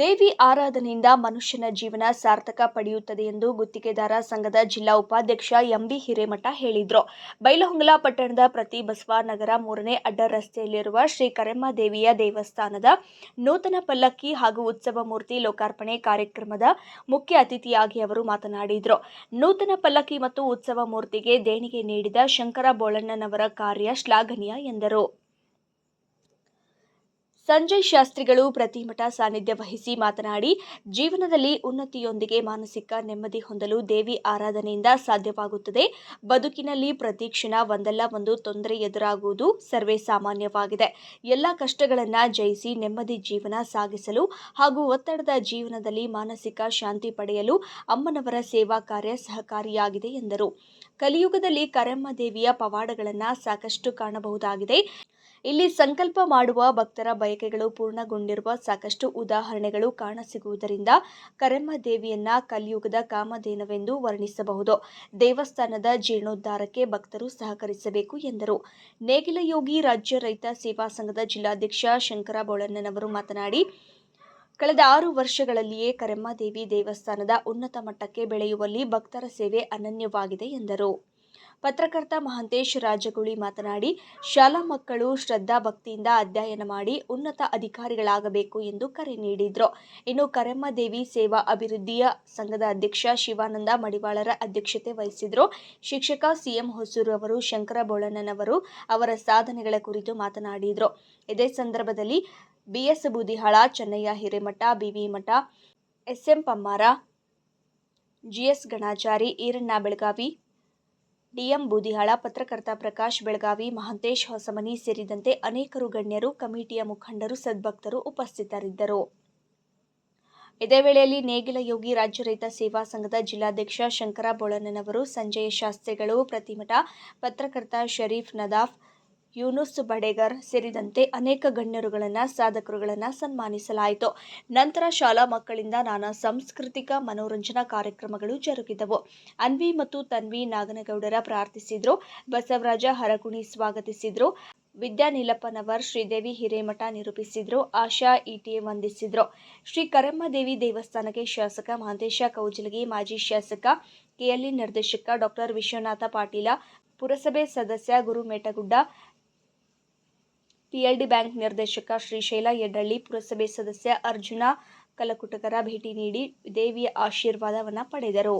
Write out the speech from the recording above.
ದೇವಿ ಆರಾಧನೆಯಿಂದ ಮನುಷ್ಯನ ಜೀವನ ಸಾರ್ಥಕ ಪಡೆಯುತ್ತದೆ ಎಂದು ಗುತ್ತಿಗೆದಾರ ಸಂಘದ ಜಿಲ್ಲಾ ಉಪಾಧ್ಯಕ್ಷ ಎಂಬಿ ಹಿರೇಮಠ ಹೇಳಿದರು. ಬೈಲಹೊಂಗಲ ಪಟ್ಟಣದ ಪ್ರತಿ ಬಸವ ನಗರ ಮೂರನೇ ಅಡ್ಡ ರಸ್ತೆಯಲ್ಲಿರುವ ಶ್ರೀ ಕರೆಮ್ಮ ದೇವಿಯ ದೇವಸ್ಥಾನದ ನೂತನ ಪಲ್ಲಕ್ಕಿ ಹಾಗೂ ಉತ್ಸವ ಮೂರ್ತಿ ಲೋಕಾರ್ಪಣೆ ಕಾರ್ಯಕ್ರಮದ ಮುಖ್ಯ ಅತಿಥಿಯಾಗಿ ಅವರು ಮಾತನಾಡಿದರು. ನೂತನ ಪಲ್ಲಕ್ಕಿ ಮತ್ತು ಉತ್ಸವ ಮೂರ್ತಿಗೆ ದೇಣಿಗೆ ನೀಡಿದ ಶಂಕರ ಬೋಳಣ್ಣನವರ ಕಾರ್ಯ ಶ್ಲಾಘನೀಯ ಎಂದರು. ಸಂಜಯ್ ಶಾಸ್ತ್ರಿಗಳು ಪ್ರತಿಮಠ ಸಾನ್ನಿಧ್ಯ ವಹಿಸಿ ಮಾತನಾಡಿ, ಜೀವನದಲ್ಲಿ ಉನ್ನತಿಯೊಂದಿಗೆ ಮಾನಸಿಕ ನೆಮ್ಮದಿ ಹೊಂದಲು ದೇವಿ ಆರಾಧನೆಯಿಂದ ಸಾಧ್ಯವಾಗುತ್ತದೆ. ಬದುಕಿನಲ್ಲಿ ಪ್ರತಿ ಕ್ಷಣ ಒಂದಲ್ಲ ಒಂದು ತೊಂದರೆ ಎದುರಾಗುವುದು ಸರ್ವೇ ಸಾಮಾನ್ಯವಾಗಿದೆ. ಎಲ್ಲ ಕಷ್ಟಗಳನ್ನು ಜಯಿಸಿ ನೆಮ್ಮದಿ ಜೀವನ ಸಾಗಿಸಲು ಹಾಗೂ ಒತ್ತಡದ ಜೀವನದಲ್ಲಿ ಮಾನಸಿಕ ಶಾಂತಿ ಪಡೆಯಲು ಅಮ್ಮನವರ ಸೇವಾ ಕಾರ್ಯ ಸಹಕಾರಿಯಾಗಿದೆ ಎಂದರು. ಕಲಿಯುಗದಲ್ಲಿ ಕರಮ್ಮ ದೇವಿಯ ಪವಾಡಗಳನ್ನು ಸಾಕಷ್ಟು ಕಾಣಬಹುದಾಗಿದೆ. ಇಲ್ಲಿ ಸಂಕಲ್ಪ ಮಾಡುವ ಭಕ್ತರ ಬಯಕೆಗಳು ಪೂರ್ಣಗೊಂಡಿರುವ ಸಾಕಷ್ಟು ಉದಾಹರಣೆಗಳು ಕಾಣಸಿಗುವುದರಿಂದ ಕರೆಮ್ಮ ದೇವಿಯನ್ನ ಕಲಿಯುಗದ ಕಾಮಧೇನವೆಂದು ವರ್ಣಿಸಬಹುದು. ದೇವಸ್ಥಾನದ ಜೀರ್ಣೋದ್ಧಾರಕ್ಕೆ ಭಕ್ತರು ಸಹಕರಿಸಬೇಕು ಎಂದರು. ನೇಗಿಲಯೋಗಿ ರಾಜ್ಯ ರೈತ ಸೇವಾ ಸಂಘದ ಜಿಲ್ಲಾಧ್ಯಕ್ಷ ಶಂಕರ ಬೋಳಣ್ಣನವರು ಮಾತನಾಡಿ, ಕಳೆದ ಆರು ವರ್ಷಗಳಲ್ಲಿಯೇ ಕರೆಮ್ಮದೇವಿ ದೇವಸ್ಥಾನದ ಉನ್ನತ ಮಟ್ಟಕ್ಕೆ ಬೆಳೆಯುವಲ್ಲಿ ಭಕ್ತರ ಸೇವೆ ಅನನ್ಯವಾಗಿದೆ ಎಂದರು. ಪತ್ರಕರ್ತ ಮಹಂತೇಶ್ ರಾಜಗುಳಿ ಮಾತನಾಡಿ, ಶಾಲಾ ಮಕ್ಕಳು ಶ್ರದ್ಧಾ ಭಕ್ತಿಯಿಂದ ಅಧ್ಯಯನ ಮಾಡಿ ಉನ್ನತ ಅಧಿಕಾರಿಗಳಾಗಬೇಕು ಎಂದು ಕರೆ ನೀಡಿದರು. ಇನ್ನು ಕರೆಮ್ಮ ದೇವಿ ಸೇವಾ ಅಭಿವೃದ್ಧಿಯ ಸಂಘದ ಅಧ್ಯಕ್ಷ ಶಿವಾನಂದ ಮಡಿವಾಳರ ಅಧ್ಯಕ್ಷತೆ ವಹಿಸಿದರು. ಶಿಕ್ಷಕ ಸಿಎಂ ಹೊಸೂರು ಅವರು, ಶಂಕರ ಬೋಳಣ್ಣನವರು ಅವರ ಸಾಧನೆಗಳ ಕುರಿತು ಮಾತನಾಡಿದರು. ಇದೇ ಸಂದರ್ಭದಲ್ಲಿ B S Budihala, Chennayya Hiremath, B V Math, S M Pammara, G S Ganachari, Iranna Belagavi D M Budihala, ಪತ್ರಕರ್ತ ಪ್ರಕಾಶ್ ಬೆಳಗಾವಿ, ಮಹಂತೇಶ್ ಹೊಸಮನಿ ಸೇರಿದಂತೆ ಅನೇಕರು ಗಣ್ಯರು, ಕಮಿಟಿಯ ಮುಖಂಡರು, ಸದ್ಭಕ್ತರು ಉಪಸ್ಥಿತರಿದ್ದರು. ಇದೇ ವೇಳೆಯಲ್ಲಿ ನೇಗಿಲ ಯೋಗಿ ರಾಜ್ಯ ರೈತ ಸೇವಾ ಸಂಘದ ಜಿಲ್ಲಾಧ್ಯಕ್ಷ ಶಂಕರ ಬೋಳಣ್ಣನವರು, ಸಂಜಯ ಶಾಸ್ತ್ರಿಗಳು, ಪ್ರತಿಮಠ ಪತ್ರಕರ್ತ ಶರೀಫ್ ನದಾಫ್ ಯೂನುಸ್ ಬಡೇಗರ್ ಸೇರಿದಂತೆ ಅನೇಕ ಗಣ್ಯರುಗಳನ್ನು, ಸಾಧಕರುಗಳನ್ನು ಸನ್ಮಾನಿಸಲಾಯಿತು. ನಂತರ ಶಾಲಾ ಮಕ್ಕಳಿಂದ ನಾನಾ ಸಾಂಸ್ಕೃತಿಕ ಮನೋರಂಜನಾ ಕಾರ್ಯಕ್ರಮಗಳು ಜರುಗಿದವು. ಅನ್ವಿ ಮತ್ತು ತನ್ವಿ ನಾಗನಗೌಡರ ಪ್ರಾರ್ಥಿಸಿದ್ರು, ಬಸವರಾಜ ಹರಕುಣಿ ಸ್ವಾಗತಿಸಿದ್ರು ವಿದ್ಯಾ ನೀಲಪ್ಪನವರ್ ಶ್ರೀದೇವಿ ಹಿರೇಮಠ ನಿರೂಪಿಸಿದ್ರು, ಆಶಾ ಇಟಿಎ ವಂದಿಸಿದ್ರು. ಶ್ರೀ ಕರಮ್ಮದೇವಿ ದೇವಸ್ಥಾನಕ್ಕೆ ಶಾಸಕ ಮಹಂತೇಶ ಕೌಜಲಗಿ, ಮಾಜಿ ಶಾಸಕ ಕೆಎಲ್ಇ ನಿರ್ದೇಶಕ ಡಾಕ್ಟರ್ ವಿಶ್ವನಾಥ ಪಾಟೀಲ, ಪುರಸಭೆ ಸದಸ್ಯ ಗುರು ಮೇಟಗುಡ್ಡ ಪಿಎಲ್ಡಿ ಬ್ಯಾಂಕ್ ನಿರ್ದೇಶಕ ಶ್ರೀಶೈಲ ಯಡ್ಡಳ್ಳಿ ಪುರಸಭೆ ಸದಸ್ಯ ಅರ್ಜುನ ಕಲಕುಟಕರ ಭೇಟಿ ನೀಡಿ ದೇವಿಯ ಆಶೀರ್ವಾದವನ್ನು ಪಡೆದರು.